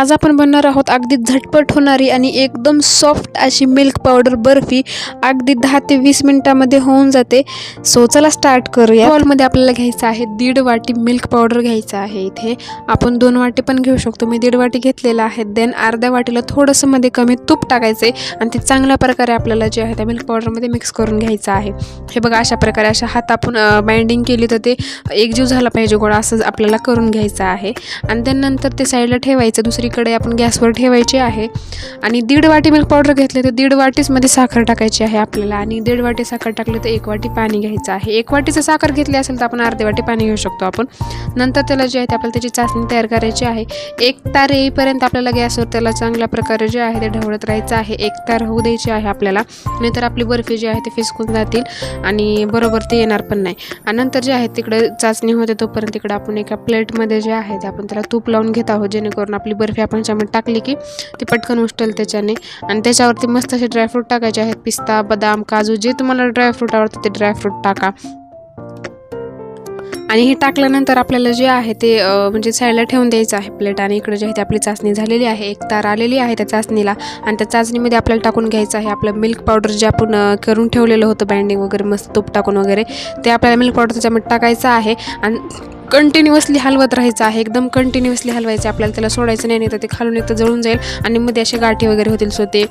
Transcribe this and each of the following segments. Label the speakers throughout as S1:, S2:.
S1: आज आपण बनणार आहोत अगदी झटपट होणारी आणि एकदम सॉफ्ट अशी मिल्क पावडर बर्फी. अगदी दहा ते वीस मिनिटामध्ये होऊन जाते. सो चला स्टार्ट करूया. बॉलमध्ये आपल्याला घ्यायचं आहे दीड वाटी मिल्क पावडर घ्यायचं आहे इथे. आपण दोन वाटी पण घेऊ शकतो. मी दीड वाटी घेतलेला आहे. देन अर्ध्या वाटीला थोडंसं मध्ये कमी तूप टाकायचं आहे आणि ते चांगल्या प्रकारे आपल्याला जे आहे त्या मिल्क पावडरमध्ये मिक्स करून घ्यायचं आहे. हे बघा अशा प्रकारे अशा हात आपण बाइंडिंग केली तर ते एकजीव झाला पाहिजे गोळा. असं आपल्याला करून घ्यायचं आहे. आणि त्यानंतर ते साईडला ठेवायचं. दुसरी दुसरीकडे आपण गॅसवर ठेवायचे आहे. आणि दीड वाटी मिल्क पावडर घेतले तर दीड वाटीचमध्ये साखर टाकायची आहे आपल्याला. आणि दीड वाटी साखर टाकली तर एक वाटी पाणी घ्यायचं आहे. एक वाटीचं साखर घेतली असेल तर आपण अर्धे वाटी पाणी घेऊ शकतो आपण. नंतर त्याला जे आहे ते आपल्याला त्याची चाचणी तयार करायची आहे. एक तार येईपर्यंत आपल्याला गॅसवर त्याला चांगल्या प्रकारे जे आहे ते ढवळत राहायचं आहे. एक तार होऊ द्यायची आहे आपल्याला. नाहीतर आपली बर्फी जी आहे ते फिसकून जातील आणि बरोबर ते येणार पण नाही. आणि नंतर जे आहे तिकडे चाचणी होते तोपर्यंत तिकडे आपण एका प्लेटमध्ये जे आहे ते आपण त्याला तूप लावून घेत आहोत. जेणेकरून आपली बर्फी आपण याच्यामध्ये टाकली की ती पटकन उष्टेल त्याच्याने. आणि त्याच्यावरती मस्त असे ड्रायफ्रूट टाकायचे आहेत. पिस्ता बदाम काजू जे तुम्हाला ड्रायफ्रूट आवडतं ते ड्रायफ्रूट टाका. आणि हे टाकल्यानंतर आपल्याला जे आहे ते म्हणजे साईडला ठेवून द्यायचं आहे प्लेट आणि इकडे जे आहे ते आपली चाचणी झालेली आहे. एक तार आलेली आहे त्या चाचणीला आणि त्या चाचणीमध्ये आपल्याला टाकून घ्यायचं आहे आपलं मिल्क पावडर जे आपण करून ठेवलेलं होतं बाइंडिंग वगैरे मस्त तूप टाकून वगैरे ते आपल्याला मिल्क पावडर त्याच्यामध्ये टाकायचं आहे. आणि कंटिन्युअसली हलवत राहायचं आहे. एकदम कंटिन्युअसली हलवायचं आपल्याला त्याला सोडायचं नाही नाही तर ते खालून एक तर जळून जाईल आणि मध्ये असे गाठी वगैरे होतील. सो ते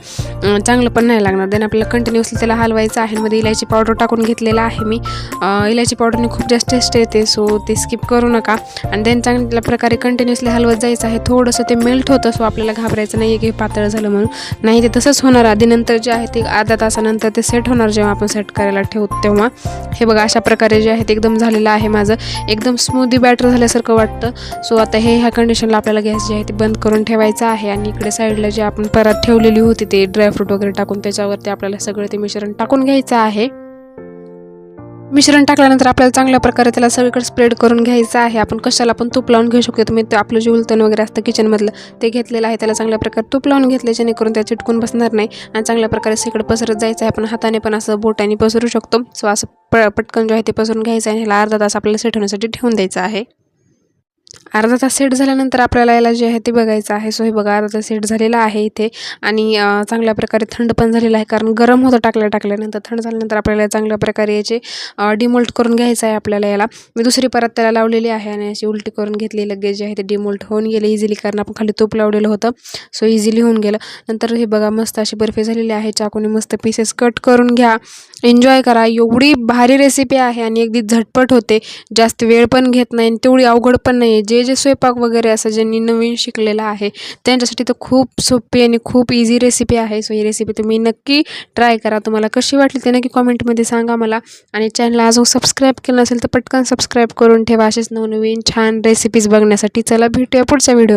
S1: चांगलं पण नाही लागणार. देन आपल्याला कंटिन्युअसली त्याला हलवायचं आहे. मध्ये इलायची पावडर टाकून घेतलेला आहे मी. इलायची पावडरने खूप जास्त टेस्ट येते. सो ते स्किप करू नका. आणि देन चांगल्या प्रकारे कंटिन्युअसली हलवत जायचं आहे. थोडंसं ते मेल्ट होतं. सो आपल्याला घाबरायचं नाही आहे की पातळ झालं म्हणून. नाही ते तसंच होणार. आधी नंतर जे आहे ते अर्धा तासानंतर ते सेट होणार जेव्हा आपण सेट करायला ठेवू तेव्हा. हे बघा अशा प्रकारे जे आहे ते एकदम झालेलं आहे माझं. एकदम स्मूथ अगदी बॅटर झाल्यासारखं वाटतं. सो आता हे ह्या कंडिशनला आपल्याला गॅस जे आहे ते बंद करून ठेवायचं आहे. आणि इकडे साईडला जे आपण परत ठेवलेली होती ते ड्रायफ्रूट वगैरे टाकून त्याच्यावरती आपल्याला सगळं ते मिश्रण टाकून घ्यायचं आहे. मिश्रण टाकल्यानंतर आपल्याला चांगल्या प्रकारे त्याला सगळीकडे स्प्रेड करून घ्यायचं आहे. आपण कशाला पण तूप लावून घेऊ शकतो. तुम्ही ते आपलं जे उलतण वगैरे असतं किचनमधलं ते घेतलेलं आहे. त्याला चांगल्या प्रकारे तूप लावून घेतले जेणेकरून त्या चिटकून बसणार नाही. आणि चांगल्या प्रकारे सगळं पसरत जायचं आहे. आपण हाताने पण असं बोटाने पसरू शकतो. सो असं प पटकन जो आहे ते पसरून घ्यायचं आहे. ह्याला अर्धा तास आपल्याला सेट होण्यासाठी ठेवून द्यायचं आहे. अर्धा तास सेट झाल्यानंतर आपल्याला याला जे आहे ते बघायचं आहे. सो हे बघा अर्धा तास सेट झालेला आहे इथे. आणि चांगल्या प्रकारे थंड पण झालेलं आहे कारण गरम होतं टाकल्या टाकल्यानंतर. थंड झाल्यानंतर आपल्याला चांगल्या प्रकारे याचे डिमोल्ट करून घ्यायचं आहे आपल्याला याला. मी दुसरी परत त्याला लावलेली आहे आणि अशी उलटी करून घेतली. लगेच जे आहे ते डिमोल्ट होऊन गेले इझिली कारण आपण खाली तूप लावलेलं होतं. सो इझिली होऊन गेलं. नंतर हे बघा मस्त अशी बर्फी झालेली आहे. चाकूने मस्त पीसेस कट करून घ्या. एन्जॉय करा. एवढी भारी रेसिपी आहे आणि अगदी झटपट होते. जास्त वेळ पण घेत नाही आणि तेवढी अवघड पण नाही आहे जे जे स्वयंपाक वगैरे असं ज्यांनी नवीन शिकलेलं आहे त्यांच्यासाठी तर खूप सोपी आणि खूप इझी रेसिपी आहे. सो ही रेसिपी तुम्ही नक्की ट्राय करा. तुम्हाला कशी वाटली ते नक्की कॉमेंटमध्ये सांगा मला. आणि चॅनलला अजून सबस्क्राईब केलं नसेल तर पटकन सबस्क्राईब करून ठेवा. असेच नवनवीन छान रेसिपीज बघण्यासाठी. चला भेटूया पुढच्या व्हिडिओ